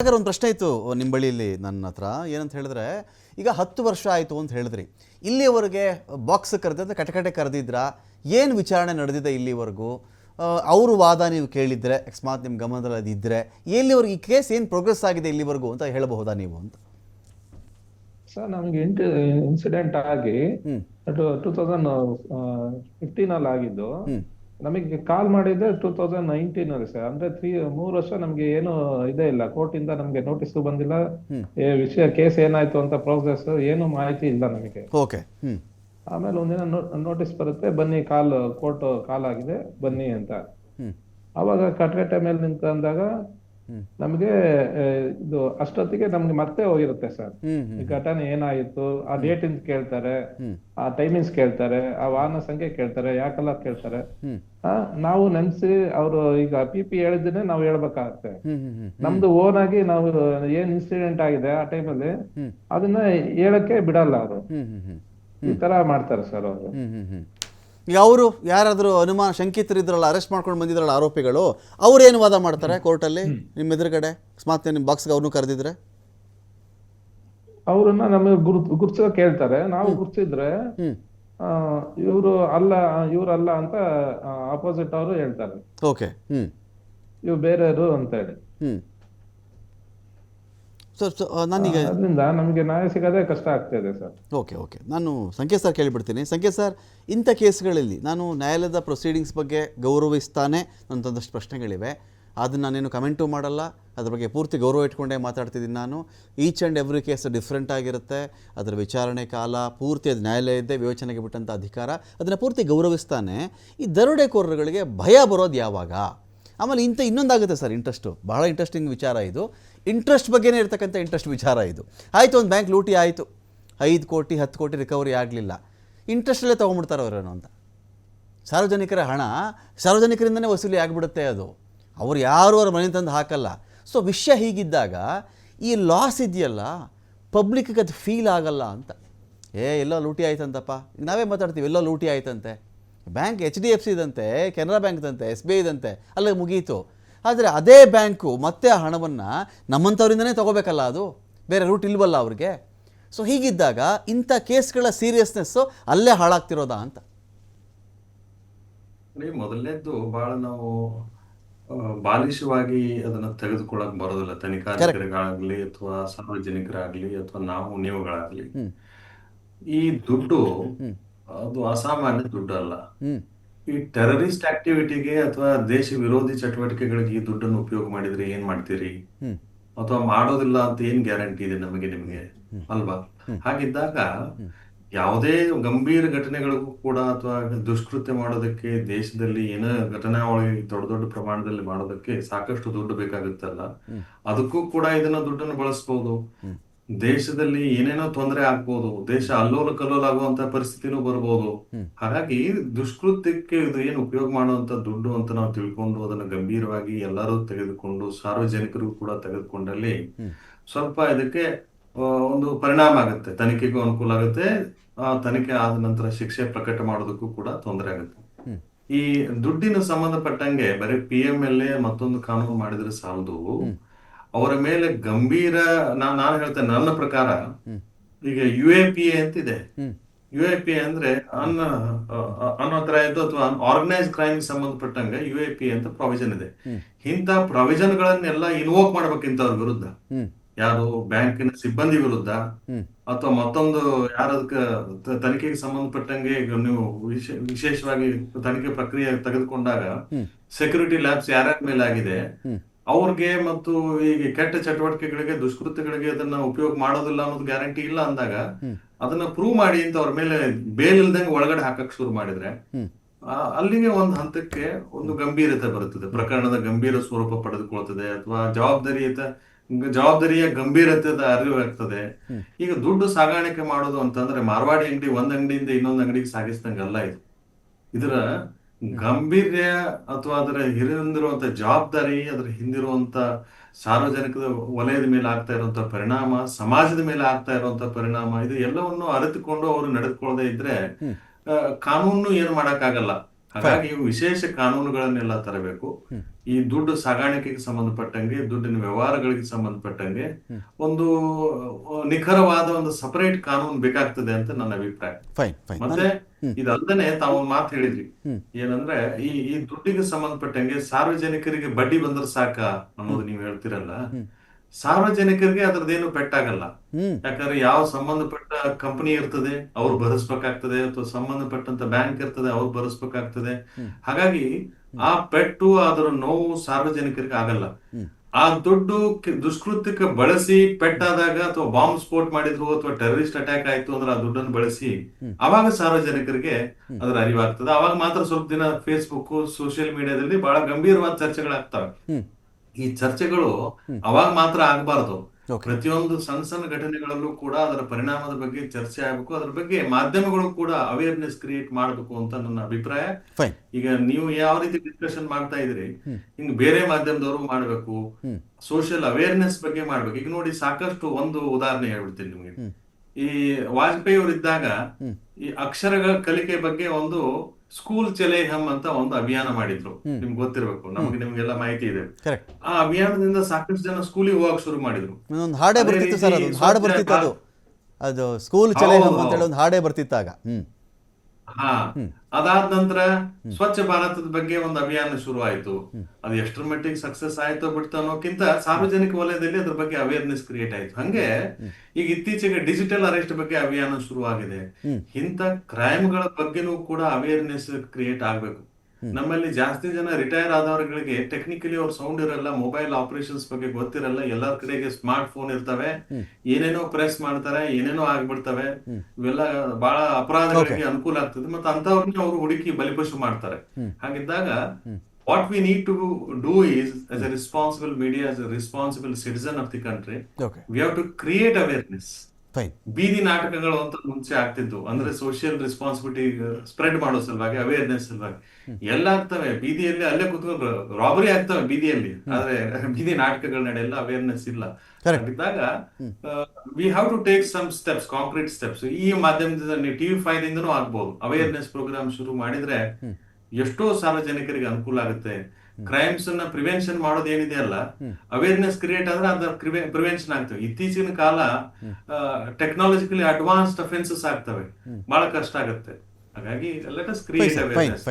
ಹಾಗಾದ್ರೆ ಒಂದು ಪ್ರಶ್ನೆ ಇತ್ತು ನಿಮ್ಮ ಬಳಿಯಲ್ಲಿ ನನ್ನ ಹತ್ರ. ಏನಂತ ಹೇಳಿದ್ರೆ ಈಗ ಹತ್ತು ವರ್ಷ ಆಯಿತು ಅಂತ ಹೇಳಿದ್ರಿ. ಇಲ್ಲಿವರೆಗೆ ಬಾಕ್ಸ್ ಕರೆದಿದ್ರೆ ಕಟಕಟೆ ಕರೆದಿದ್ರಾ? ಏನು ವಿಚಾರಣೆ ನಡೆದಿದೆ ಇಲ್ಲಿವರೆಗೂ? ಅವರು ವಾದ ನೀವು ಕೇಳಿದ್ರೆ ಅಕಸ್ಮಾತ್ ನಿಮ್ಮ ಗಮನದಲ್ಲಿ ಅದಿದ್ರೆ ಎಲ್ಲಿವರೆಗೆ ಈ ಕೇಸ್ ಏನು ಪ್ರೋಗ್ರೆಸ್ ಆಗಿದೆ ಇಲ್ಲಿವರೆಗೂ ಅಂತ ಹೇಳಬಹುದಾ ನೀವು ಅಂತ? ಸರ್ ನಮಗೆ ಇಂಟ್ ಇನ್ಸಿಡೆಂಟ್ ಆಗಿ. ಟೂ ತೌಸಂಡ್ ಫಿಫ್ಟೀನ್ ಅಲ್ಲಿ ಆಗಿದ್ದು. ನಮಗೆ ಕಾಲ್ ಮಾಡಿದ್ರೆ ಟೂ ತೌಸಂಡ್ ನೈನ್ಟೀನ್ ಅಲ್ಲಿ ಸರ್ ಅಂದ್ರೆ ತ್ರೀ ಮೂರು ವರ್ಷ ನಮ್ಗೆ ಏನು ಇದೇ ಇಲ್ಲ. ಕೋರ್ಟ್ ಇಂದ ನಮ್ಗೆ ನೋಟಿಸ್ ಬಂದಿಲ್ಲ. ವಿಷಯ ಕೇಸ್ ಏನಾಯ್ತು ಅಂತ ಪ್ರೋಸೆಸ್ ಏನು ಮಾಹಿತಿ ಇಲ್ಲ ನಮಗೆ. ಓಕೆ ಆಮೇಲೆ ಒಂದಿನ ನೋಟಿಸ್ ಬರುತ್ತೆ. ಬನ್ನಿ ಕಾಲ್ ಕೋರ್ಟ್ ಕಾಲ್ ಆಗಿದೆ. ಬನ್ನಿ ಅಂತ. ಅವಾಗ ಕಟ್ಕಟ್ಟೆ ಮೇಲೆ ನಿಂತ್ಕೊಂಡಾಗ. ನಮ್ಗೆ ಇದು ಅಷ್ಟೊತ್ತಿಗೆ ನಮ್ಗೆ ಮತ್ತೆ ಹೋಗಿರುತ್ತೆ ಸರ್. ಈ ಘಟನೆ ಏನಾಯಿತು ಆ ಡೇಟ್ ಇಂದ ಕೇಳ್ತಾರೆ ಆ ಟೈಮಿಂಗ್ಸ್ ಕೇಳ್ತಾರೆ ಆ ವಾಹನ ಸಂಖ್ಯೆ ಕೇಳ್ತಾರೆ ಯಾಕೆಲ್ಲ ಕೇಳ್ತಾರೆ. ನಾವು ನೆನ್ಸಿ ಅವರು ಈಗ ಪಿ ಪಿ ಹೇಳಿದ್ರೆ ನಾವು ಹೇಳ್ಬೇಕಾಗತ್ತೆ. ನಮ್ದು ಓನ್ ಆಗಿ ನಾವು ಏನ್ ಇನ್ಸಿಡೆಂಟ್ ಆಗಿದೆ ಆ ಟೈಮಲ್ಲಿ. ಅದನ್ನ ಹೇಳಕ್ಕೆ ಬಿಡಲ್ಲ ಅವರು. ಈ ತರ ಮಾಡ್ತಾರೆ ಸರ್ ಅವರು. ಈಗ ಅವರು ಯಾರಾದರೂ ಅನುಮಾನ ಶಂಕಿತರಿದ್ರಲ್ಲ ಅರೆಸ್ಟ್ ಮಾಡ್ಕೊಂಡು ಬಂದಿದ್ರಲ್ಲ ಆರೋಪಿಗಳು ಅವ್ರೇನು ವಾದ ಮಾಡ್ತಾರೆ ಕೋರ್ಟಲ್ಲಿ? ನಿಮ್ಮ ಎದುರುಗಡೆ? ಅಕಸ್ಮಾತ್ ನಿಮ್ಮ ಬಾಕ್ಸ್ಗೆ ಅವ್ರನ್ನೂ ಕರೆದಿದ್ರೆ? ಅವರನ್ನ ನಮಗೆ ಗುರುತು ಗುರ್ತಿಸೋ ಕೇಳ್ತಾರೆ. ನಾವು ಗುರ್ತಿದ್ರೆ ಇವರು ಅಲ್ಲ ಇವರಲ್ಲ ಅಂತ ಅಪೋಸಿಟ್ ಅವರು ಹೇಳ್ತಾರೆ. ಓಕೆ. ಹ್ಞೂ ಇವ್ ಬೇರೆಯವರು ಅಂತ ಹೇಳಿ. ಹ್ಞೂ ಸೊ ಸೊ ನಾನೀಗ ಅದರಿಂದ ನಮಗೆ ನ್ಯಾಯ ಸಿಗೋದೇ ಕಷ್ಟ ಆಗ್ತಿದೆ ಸರ್. Okay okay. ನಾನು ಸಂಕೇತ್ ಸರ್ ಕೇಳಿಬಿಡ್ತೀನಿ. ಸಂಕೇತ್ ಸರ್ ಇಂಥ ಕೇಸ್ಗಳಲ್ಲಿ ನಾನು ನ್ಯಾಯಾಲಯದ ಪ್ರೊಸೀಡಿಂಗ್ಸ್ ಬಗ್ಗೆ ಗೌರವಿಸ್ತಾನೆ ನನ್ನದೊಂದಷ್ಟು ಪ್ರಶ್ನೆಗಳಿವೆ. ಅದನ್ನು ನಾನೇನು ಕಮೆಂಟು ಮಾಡಲ್ಲ. ಅದ್ರ ಬಗ್ಗೆ ಪೂರ್ತಿ ಗೌರವ ಇಟ್ಕೊಂಡೇ ಮಾತಾಡ್ತಿದ್ದೀನಿ ನಾನು. Each and every case different ಆಗಿರುತ್ತೆ. ಅದರ ವಿಚಾರಣೆ ಕಾಲ ಪೂರ್ತಿ ಅದು ನ್ಯಾಯಾಲಯದ್ದೇ ವಿವೇಚನೆಗೆ ಬಿಟ್ಟಂಥ ಅಧಿಕಾರ ಅದನ್ನು ಪೂರ್ತಿ ಗೌರವಿಸ್ತಾನೆ. ಈ ದರೋಡೆಕೋರರುಗಳಿಗೆ ಭಯ ಬರೋದು ಯಾವಾಗ? ಆಮೇಲೆ ಇಂಥ ಇನ್ನೊಂದಾಗುತ್ತೆ ಸರ್ ಇಂಟ್ರೆಸ್ಟು ಬಹಳ ಇಂಟ್ರೆಸ್ಟಿಂಗ್ ವಿಚಾರ ಇದು. ಇಂಟ್ರೆಸ್ಟ್ ಬಗ್ಗೆನೇ ಇರ್ತಕ್ಕಂಥ ಇಂಟ್ರೆಸ್ಟ್ ವಿಚಾರ ಇದು. ಆಯಿತು, ಒಂದು ಬ್ಯಾಂಕ್ ಲೂಟಿ ಆಯಿತು. ಐದು ಕೋಟಿ, ಹತ್ತು ಕೋಟಿ ರಿಕವರಿ ಆಗಲಿಲ್ಲ. ಇಂಟ್ರೆಸ್ಟಲ್ಲೇ ತೊಗೊಂಡ್ಬಿಡ್ತಾರೆ ಅವರೇನು ಅಂತ. ಸಾರ್ವಜನಿಕರ ಹಣ ಸಾರ್ವಜನಿಕರಿಂದನೇ ವಸೂಲಿ ಆಗಿಬಿಡುತ್ತೆ ಅದು. ಅವ್ರು ಯಾರು ಅವ್ರ ಮನೆ ತಂದು ಹಾಕಲ್ಲ. ಸೊ ವಿಷಯ ಹೀಗಿದ್ದಾಗ, ಈ ಲಾಸ್ ಇದೆಯಲ್ಲ ಪಬ್ಲಿಕ್ಗೆ ಅದು ಫೀಲ್ ಆಗಲ್ಲ ಅಂತ. ಏ, ಎಲ್ಲೋ ಲೂಟಿ ಆಯ್ತಂತಪ್ಪ. ಈಗ ನಾವೇ ಮಾತಾಡ್ತೀವಿ, ಎಲ್ಲೋ ಲೂಟಿ ಆಯ್ತಂತೆ. Bank H D F C ಇದಂತೆ Canara ಬ್ಯಾಂಕ್ದಂತೆ ಎಸ್ ಬಿ ಐ ಇದಂತೆ ಅಲ್ಲಿಗೆ ಮುಗೀತು. ಆದರೆ ಅದೇ ಬ್ಯಾಂಕು ಮತ್ತೆ ಆ ಹಣವನ್ನು ನಮ್ಮಂಥವ್ರಿಂದನೇ ತೊಗೋಬೇಕಲ್ಲ ಅದು? ಬೇರೆ ರೂಟ್ ಇಲ್ವಲ್ಲ ಅವ್ರಿಗೆ? ಸೊ ಹೀಗಿದ್ದಾಗ ಇಂಥ ಕೇಸ್ಗಳ ಸೀರಿಯಸ್ನೆಸ್ಸು ಅಲ್ಲೇ ಹಾಳಾಗ್ತಿರೋದಾ ಅಂತ? ಮೊದಲನೇದ್ದು ಬಹಳ ನಾವು ಬಾಲಿಶವಾಗಿ ಅದನ್ನ ತೆಗೆದುಕೊಳ್ಳಕ್ ಬರೋದಿಲ್ಲ. ತನಿಖಾಧಿಕಾರಿಗಳಾಗ್ಲಿ ಅಥವಾ ಸಾರ್ವಜನಿಕರಾಗ್ಲಿ ಅಥವಾ ನಾವು ನೀವುಗಳಾಗ್ಲಿ. ಈ ದುಡ್ಡು. ಅದು ಅಸಾಮಾನ್ಯ ದುಡ್ಡು ಅಲ್ಲ ಈ ಟೆರರಿಸ್ಟ್ ಆಕ್ಟಿವಿಟಿಗೆ ಅಥವಾ ದೇಶ ವಿರೋಧಿ ಚಟುವಟಿಕೆಗಳಿಗೆ ಈ ದುಡ್ಡನ್ನು ಉಪಯೋಗ ಮಾಡಿದ್ರೆ ಏನ್ ಮಾಡ್ತೀರಿ? ಅಥವಾ ಮಾಡೋದಿಲ್ಲ ಅಂತ ಏನ್ ಗ್ಯಾರಂಟಿ ಇದೆ ನಮಗೆ ನಿಮಗೆ? ಅಲ್ವಾ? ಹಾಗಿದ್ದಾಗ ಯಾವುದೇ ಗಂಭೀರ ಘಟನೆಗಳಿಗೂ ಕೂಡ ಅಥವಾ ದುಷ್ಕೃತ್ಯ ಮಾಡೋದಕ್ಕೆ ದೇಶದಲ್ಲಿ ಏನೋ ಘಟನಾವಳಿ ದೊಡ್ಡ ದೊಡ್ಡ ಪ್ರಮಾಣದಲ್ಲಿ ಮಾಡೋದಕ್ಕೆ ಸಾಕಷ್ಟು ದುಡ್ಡು ಬೇಕಾಗುತ್ತಲ್ಲ? ಅದಕ್ಕೂ ಕೂಡ ಇದನ್ನ ದುಡ್ಡನ್ನು ಬಳಸಬಹುದು ದೇಶದಲ್ಲಿ ಏನೇನೋ ತೊಂದರೆ ಆಗ್ಬೋದು ದೇಶ ಅಲ್ಲೋಲ ಆಗುವಂತ ಪರಿಸ್ಥಿತಿನೂ ಬರ್ಬೋದು. ಹಾಗಾಗಿ ದುಷ್ಕೃತ್ಯಕ್ಕೆ ಇದು ಏನು ಉಪಯೋಗ ಮಾಡುವಂತ ದುಡ್ಡು ಅಂತ ನಾವು ತಿಳ್ಕೊಂಡು ಅದನ್ನ ಗಂಭೀರವಾಗಿ ಎಲ್ಲರೂ ತೆಗೆದುಕೊಂಡು ಸಾರ್ವಜನಿಕರು ಕೂಡ ತೆಗೆದುಕೊಂಡಲ್ಲಿ ಸ್ವಲ್ಪ ಇದಕ್ಕೆ ಒಂದು ಪರಿಣಾಮ ಆಗುತ್ತೆ. ತನಿಖೆಗೂ ಅನುಕೂಲ ಆಗುತ್ತೆ. ಆ ತನಿಖೆ ಆದ ನಂತರ ಶಿಕ್ಷೆ ಪ್ರಕಟ ಮಾಡೋದಕ್ಕೂ ಕೂಡ ತೊಂದರೆ ಆಗುತ್ತೆ. ಈ ದುಡ್ಡಿನ ಸಂಬಂಧಪಟ್ಟಂಗೆ ಬರೀ ಪಿ ಎಂ ಎಲ್ ಎ ಮತ್ತೊಂದು ಕಾನೂನು ಮಾಡಿದ್ರೆ ಸಾಲದು. ಅವರ ಮೇಲೆ ಗಂಭೀರ ನಾನು ನಾನು ಹೇಳ್ತೇನೆ, ನನ್ನ ಪ್ರಕಾರ ಈಗ ಯು ಎ ಪಿ ಎ ಅಂತಿದೆ. ಯು ಎ ಪಿ ಅಂದ್ರೆ ಅನ್ ಅಥವಾ ಆರ್ಗನೈಸ್ ಕ್ರೈಮ್ ಸಂಬಂಧಪಟ್ಟಂಗೆ ಯು ಎ ಪಿ ಅಂತ ಪ್ರಾವಿಷನ್ ಇದೆ ಇಂಥ ಪ್ರಾವಿಷನ್ಗಳನ್ನೆಲ್ಲ ಇನ್ವೋಕ್ ಮಾಡ್ಬೇಕು ಅವ್ರ ವಿರುದ್ಧ ಯಾರು ಬ್ಯಾಂಕಿನ ಸಿಬ್ಬಂದಿ ವಿರುದ್ಧ ಅಥವಾ ಮತ್ತೊಂದು ಯಾರದಕ್ಕ ತನಿಖೆಗೆ ಸಂಬಂಧಪಟ್ಟಂಗೆ ಈಗ ನೀವು ವಿಶೇಷವಾಗಿ ತನಿಖೆ ಪ್ರಕ್ರಿಯೆ ತೆಗೆದುಕೊಂಡಾಗ. ಸೆಕ್ಯೂರಿಟಿ ಲ್ಯಾಬ್ಸ್ ಯಾರ್ಯಾರ ಮೇಲೆ ಆಗಿದೆ. ಅವ್ರಿಗೆ ಮತ್ತು ಈಗ ಕೆಟ್ಟ ಚಟುವಟಿಕೆಗಳಿಗೆ ದುಷ್ಕೃತ್ಯಗಳಿಗೆ ಅದನ್ನ ಉಪಯೋಗ ಮಾಡೋದಿಲ್ಲ ಅನ್ನೋದು ಗ್ಯಾರಂಟಿ ಇಲ್ಲ ಅಂದಾಗ ಅದನ್ನ ಪ್ರೂವ್ ಮಾಡಿ ಅಂತ ಅವ್ರ ಮೇಲೆ ಬೇಲ್ ಇಲ್ದಂಗೆ ಒಳಗಡೆ ಹಾಕಕ್ ಶುರು ಮಾಡಿದ್ರೆ ಅಲ್ಲಿಗೆ ಒಂದು ಹಂತಕ್ಕೆ ಒಂದು ಗಂಭೀರತೆ ಬರುತ್ತದೆ. ಪ್ರಕರಣದ ಗಂಭೀರ ಸ್ವರೂಪ ಪಡೆದುಕೊಳ್ತದೆ ಅಥವಾ ಜವಾಬ್ದಾರಿಯತ ಜವಾಬ್ದಾರಿಯ ಗಂಭೀರತೆದ ಅರಿವು ಆಗ್ತದೆ. ಈಗ ದುಡ್ಡು ಸಾಗಾಣಿಕೆ ಮಾಡೋದು ಅಂತಂದ್ರೆ ಮಾರ್ವಾಡಿ ಅಂಗಡಿ ಒಂದ್ ಅಂಗಡಿಯಿಂದ ಇನ್ನೊಂದ್ ಅಂಗಡಿಗೆ ಸಾಗಿಸ್ದಂಗಲ್ಲ ಇದು. ಇದರ ಗಂಭೀರ್ಯ ಅಥವಾ ಅದರ ಹಿಂದಿರುವಂತ ಜವಾಬ್ದಾರಿ ಅದರ ಹಿಂದಿರುವಂತ ಸಾರ್ವಜನಿಕದ ವಲಯದ ಮೇಲೆ ಆಗ್ತಾ ಇರುವಂತ ಪರಿಣಾಮ ಸಮಾಜದ ಮೇಲೆ ಆಗ್ತಾ ಇರುವಂತ ಪರಿಣಾಮ ಇದು ಎಲ್ಲವನ್ನು ಅರಿತುಕೊಂಡು ಅವರು ನಡೆದುಕೊಳ್ಳದೆ ಇದ್ರೆ ಕಾನೂನು ಏನು ಮಾಡಕ್ಕಾಗಲ್ಲ. ಹಾಗಾಗಿ ವಿಶೇಷ ಕಾನೂನುಗಳನ್ನೆಲ್ಲ ತರಬೇಕು. ಈ ದುಡ್ಡು ಸಾಗಾಣಿಕೆಗೆ ಸಂಬಂಧಪಟ್ಟಂಗೆ ದುಡ್ಡಿನ ವ್ಯವಹಾರಗಳಿಗೆ ಸಂಬಂಧಪಟ್ಟಂಗೆ ಒಂದು ನಿಖರವಾದ ಒಂದು ಸಪರೇಟ್ ಕಾನೂನು ಬೇಕಾಗ್ತದೆ ಅಂತ ನನ್ನ ಅಭಿಪ್ರಾಯ. ಮತ್ತೆ ಇದಲ್ದನೆ ತಾವು ಮಾತು ಹೇಳಿದ್ರಿ. ಏನಂದ್ರೆ ಈ ಈ ದುಡ್ಡಿಗೆ ಸಂಬಂಧಪಟ್ಟಂಗೆ ಸಾರ್ವಜನಿಕರಿಗೆ ಬಡ್ಡಿ ಬಂದ್ರೆ ಸಾಕ ಅನ್ನೋದು ನೀವು ಹೇಳ್ತಿರಲ್ಲ. ಸಾರ್ವಜನಿಕರಿಗೆ ಅದ್ರದ್ದೇನು ಪೆಟ್ಟಾಗಲ್ಲ. ಯಾಕಂದ್ರೆ ಯಾವ ಸಂಬಂಧಪಟ್ಟ ಕಂಪನಿ ಇರ್ತದೆ ಅವ್ರು ಭರಿಸ್ಬೇಕಾಗ್ತದೆ ಅಥವಾ ಸಂಬಂಧಪಟ್ಟಂತ ಬ್ಯಾಂಕ್ ಇರ್ತದೆ ಅವ್ರು ಭರಿಸ್ಬೇಕಾಗ್ತದೆ. ಹಾಗಾಗಿ ಆ ಪೆಟ್ಟು ಅದರ ನೋವು ಸಾರ್ವಜನಿಕರಿಗೆ ಆಗಲ್ಲ. ಆ ದುಡ್ಡು ದುಷ್ಕೃತ್ಯಕ್ಕೆ ಬಳಸಿ ಪೆಟ್ಟಾದಾಗ ಅಥವಾ ಬಾಂಬ್ ಸ್ಫೋಟ್ ಮಾಡಿದ್ರು ಅಥವಾ ಟೆರರಿಸ್ಟ್ ಅಟ್ಯಾಕ್ ಆಯ್ತು ಅಂದ್ರೆ ಆ ದುಡ್ಡನ್ನು ಬಳಸಿ ಅವಾಗ ಸಾರ್ವಜನಿಕರಿಗೆ ಅದರ ಅರಿವಾಗ್ತದೆ. ಅವಾಗ ಮಾತ್ರ ಸ್ವಲ್ಪ ದಿನ ಫೇಸ್ಬುಕ್ ಸೋಷಿಯಲ್ ಮೀಡಿಯಾದಲ್ಲಿ ಬಹಳ ಗಂಭೀರವಾದ ಚರ್ಚೆಗಳಾಗ್ತವೆ. ಈ ಚರ್ಚೆಗಳು ಅವಾಗ ಮಾತ್ರ ಆಗಬಾರ್ದು. ಪ್ರತಿಯೊಂದು ಸಣ್ಣ ಸಣ್ಣ ಘಟನೆಗಳಲ್ಲೂ ಕೂಡ ಅದರ ಪರಿಣಾಮದ ಬಗ್ಗೆ ಚರ್ಚೆ ಆಗಬೇಕು. ಅದ್ರ ಬಗ್ಗೆ ಮಾಧ್ಯಮಗಳು ಕೂಡ ಅವೇರ್ನೆಸ್ ಕ್ರಿಯೇಟ್ ಮಾಡಬೇಕು ಅಂತ ನನ್ನ ಅಭಿಪ್ರಾಯ. ಈಗ ನೀವು ಯಾವ ರೀತಿ ಡಿಸ್ಕಷನ್ ಮಾಡ್ತಾ ಇದ್ರಿ ಹಿಂಗ್ ಬೇರೆ ಮಾಧ್ಯಮದವರು ಮಾಡಬೇಕು. ಸೋಷಿಯಲ್ ಅವೇರ್ನೆಸ್ ಬಗ್ಗೆ ಮಾಡ್ಬೇಕು. ಈಗ ನೋಡಿ ಸಾಕಷ್ಟು ಒಂದು ಉದಾಹರಣೆ ಹೇಳ್ಬಿಡ್ತೀನಿ ನಿಮಗೆ. ಈ ವಾಜಪೇಯಿ ಅವರಿದ್ದಾಗ ಈ ಅಕ್ಷರಗಳ ಕಲಿಕೆ ಬಗ್ಗೆ ಒಂದು ಸ್ಕೂಲ್ ಚಲೇ ಹಮ್ ಅಂತ ಒಂದು ಅಭಿಯಾನ ಮಾಡಿದ್ರು. ನಿಮ್ಗೆ ಗೊತ್ತಿರಬೇಕು. ನಮ್ಗೆ ನಿಮ್ಗೆಲ್ಲ ಮಾಹಿತಿ ಇದೆ. ಆ ಅಭಿಯಾನದಿಂದ ಸಾಕಷ್ಟು ಜನ ಸ್ಕೂಲಿಗೆ ಹೋಗಕ್ ಶುರು ಮಾಡಿದ್ರು. ಒಂದು ಹಾಡೇ ಬರ್ತಿತ್ತು ಸರ್ ಹಾಡು ಬರ್ತಿತ್ತು ಅದು. ಅದು ಸ್ಕೂಲ್ ಚಲೇ ಹಮ್ ಅಂತ ಹೇಳಿ ಒಂದು ಹಾಡೇ ಬರ್ತಿತ್ತಾಗ ಹ್ಮ್. ಹಾ. ಅದಾದ ನಂತರ ಸ್ವಚ್ಛ ಭಾರತದ ಬಗ್ಗೆ ಒಂದು ಅಭಿಯಾನ ಶುರು ಆಯ್ತು ಅದು ಎಷ್ಟರ ಮಟ್ಟಿಗೆ ಸಕ್ಸಸ್ ಆಯ್ತು ಬಿಡ್ತು ಅನ್ನೋಕ್ಕಿಂತ ಸಾರ್ವಜನಿಕ ವಲಯದಲ್ಲಿ ಅದ್ರ ಬಗ್ಗೆ ಅವೇರ್ನೆಸ್ ಕ್ರಿಯೇಟ್ ಆಯ್ತು. ಹಂಗೆ ಈಗ ಇತ್ತೀಚೆಗೆ ಡಿಜಿಟಲ್ ಅರೆಸ್ಟ್ ಬಗ್ಗೆ ಅಭಿಯಾನ ಶುರು ಆಗಿದೆ ಇಂಥ ಕ್ರೈಮ್ಗಳ ಬಗ್ಗೆನೂ ಕೂಡ ಅವೇರ್ನೆಸ್ ಕ್ರಿಯೇಟ್ ಆಗ್ಬೇಕು. ನಮ್ಮಲ್ಲಿ ಜಾಸ್ತಿ ಜನ ರಿಟೈರ್ ಆದವರುಗಳಿಗೆ ಟೆಕ್ನಿಕಲಿ ಅವ್ರ ಸೌಂಡ್ ಇರಲ್ಲ ಮೊಬೈಲ್ ಆಪರೇಷನ್ಸ್ ಬಗ್ಗೆ ಗೊತ್ತಿರಲ್ಲ ಎಲ್ಲರ ಕಡೆಗೆ ಸ್ಮಾರ್ಟ್ ಫೋನ್ ಇರ್ತವೆ ಏನೇನೋ ಪ್ರೆಸ್ ಮಾಡ್ತಾರೆ ಏನೇನೋ ಆಗ್ಬಿಡ್ತವೆ. ಇವೆಲ್ಲ ಬಹಳ ಅಪರಾಧಗಳಿಗೆ ಅನುಕೂಲ ಆಗ್ತದೆ. ಮತ್ತೆ ಅಂತವ್ರನ್ನ ಅವರು ಹುಡುಕಿ ಬಲಿಪಶು ಮಾಡ್ತಾರೆ. ಹಾಗಿದ್ದಾಗ what we need to do is as a responsible media as a responsible citizen of the country we have to create awareness ಬೀದಿ ನಾಟಕಗಳು ಅಂತ ಮುಂಚೆ ಆಗ್ತಿದ್ವು. ಅಂದ್ರೆ ಸೋಷಿಯಲ್ ರೆಸ್ಪಾನ್ಸಿಬಿಲಿಟಿ ಸ್ಪ್ರೆಡ್ ಮಾಡೋ ಸಲುವಾಗಿ ಅವೇರ್ನೆಸ್ ಸಲುವಾಗಿ. ಎಲ್ಲ ಆಗ್ತವೆ. ಬೀದಿಯಲ್ಲಿ ಅಲ್ಲೇ ಕುತ್ಕೊಂಡು ರಾಬರಿ ಆಗ್ತವೆ ಬೀದಿಯಲ್ಲಿ. ಆದ್ರೆ ಬೀದಿ ನಾಟಕಗಳ ನಡೆಯಲ್ಲ ಅವೇರ್ನೆಸ್ ಇಲ್ಲ. ಇದ್ದಾಗ we have to take some steps concrete steps ಈ ಮಾಧ್ಯಮದಿಂದ ನೀವು ಟಿವಿ ಫೈವ್ ಇಂದನೂ ಆಗ್ಬೋದು. ಅವೇರ್ನೆಸ್ ಪ್ರೋಗ್ರಾಮ್ ಶುರು ಮಾಡಿದ್ರೆ ಎಷ್ಟೋ ಸಾರ್ವಜನಿಕರಿಗೆ ಅನುಕೂಲ ಆಗುತ್ತೆ. ಕ್ರೈಮ್ಸ್ ಅನ್ನ ಪ್ರಿವೆನ್ಷನ್ ಮಾಡೋದು ಏನಿದೆ ಅಲ್ಲ ಅವೇರ್ನೆಸ್ ಕ್ರಿಯೇಟ್ ಆದ್ರೆ ಅದ್ರ ಪ್ರಿವೆನ್ಷನ್ ಆಗ್ತವೆ ಇತ್ತೀಚಿನ ಕಾಲ ಟೆಕ್ನಾಲಜಿಕಲಿ ಅಡ್ವಾನ್ಸ್ಡ್ ಅಫೆನ್ಸಸ್ ಆಗ್ತವೆ. ಬಹಳ ಕಷ್ಟ ಆಗುತ್ತೆ. ಹಾಗಾಗಿ ಲೆಟ್ ಅಸ್ ಕ್ರಿಯೇಟ್ ಅವೇರ್ನೆಸ್